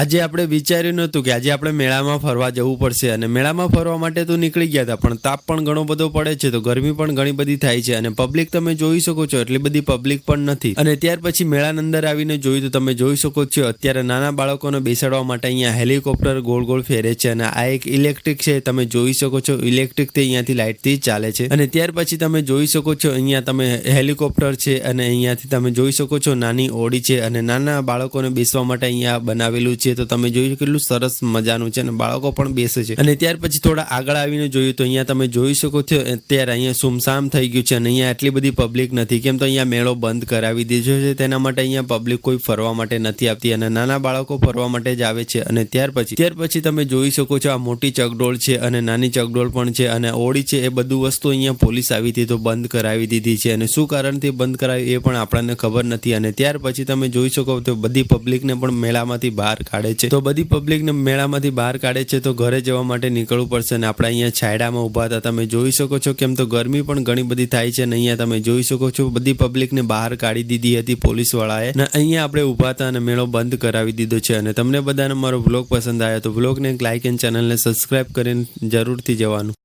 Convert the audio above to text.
આજે આપણે વિચાર્યું નહોતું કે આજે આપણે મેળામાં ફરવા જવું પડશે અને મેળામાં ફરવા માટે તો નીકળી ગયા હતા, પણ તાપ પણ ઘણો બધો પડે છે, તો ગરમી પણ ઘણી બધી થાય છે અને પબ્લિક તમે જોઈ શકો છો એટલી બધી પબ્લિક પણ નથી. અને ત્યાર પછી મેળાની અંદર આવીને જોયું તો તમે જોઈ શકો છો, અત્યારે નાના બાળકોને બેસાડવા માટે અહીંયા હેલિકોપ્ટર ગોળ ગોળ ફેરે છે અને આ એક ઇલેક્ટ્રિક છે, તમે જોઈ શકો છો ઇલેક્ટ્રિક તે અહીંયાથી લાઇટથી ચાલે છે. અને ત્યાર પછી તમે જોઈ શકો છો અહીંયા તમે હેલિકોપ્ટર છે અને અહીંયાથી તમે જોઈ શકો છો નાની ઓડી છે અને નાના બાળકોને બેસવા માટે અહીંયા બનાવેલું છે, તો તમે જોયું કેટલું સરસ મજાનું છે અને બાળકો પણ બેસે છે. અને ત્યાર પછી થોડા આગળ આવીને જોયું તો અહીંયા તમે જોઈ શકો છો, અત્યારે અહીંયા સુમસામ થઈ ગયું છે અને અહીંયા આટલી બધી પબ્લિક નથી. કેમ તો અહીંયા મેળો બંધ કરાવી દીધો છે, તેના માટે અહીંયા પબ્લિક કોઈ ફરવા માટે નથી આવતી અને નાના બાળકો ફરવા માટે જ આવે છે. અને ત્યાર પછી ત્યાર પછી તમે જોઈ શકો છો આ મોટી ચકડોળ છે અને નાની ચકડોળ પણ છે અને ઓળી છે એ બધું વસ્તુ અહીંયા પોલીસ આવી હતી તો બંધ કરાવી દીધી છે. અને શું કારણથી બંધ કરાવી એ પણ આપણને ખબર નથી. અને ત્યાર પછી તમે જોઈ શકો તો બધી પબ્લિકને પણ મેળામાંથી બહાર કાઢે છે. તો બધી પબ્લિકને મેળામાંથી બહાર કાઢે છે. તો ઘરે જવા માટે નીકળવું પડશે અને આપણે અહીંયા છાયડામાં ઊભા હતા. તમે જોઈ શકો છો કેમ તો ગરમી પણ ઘણી બધી થાય છે અને અહીંયા તમે જોઈ શકો છો બધી પબ્લિકને બહાર કાઢી દીધી હતી પોલીસવાળાએ. અને અહીંયા આપણે ઊભા હતા અને મેળો બંધ કરાવી દીધો છે. અને તમને બધાને મારો વ્લોગ પસંદ આવ્યો તો વ્લોગને એક લાઇક એન્ડ ચેનલને સબસ્ક્રાઇબ કરીને જરૂરથી જવાનું.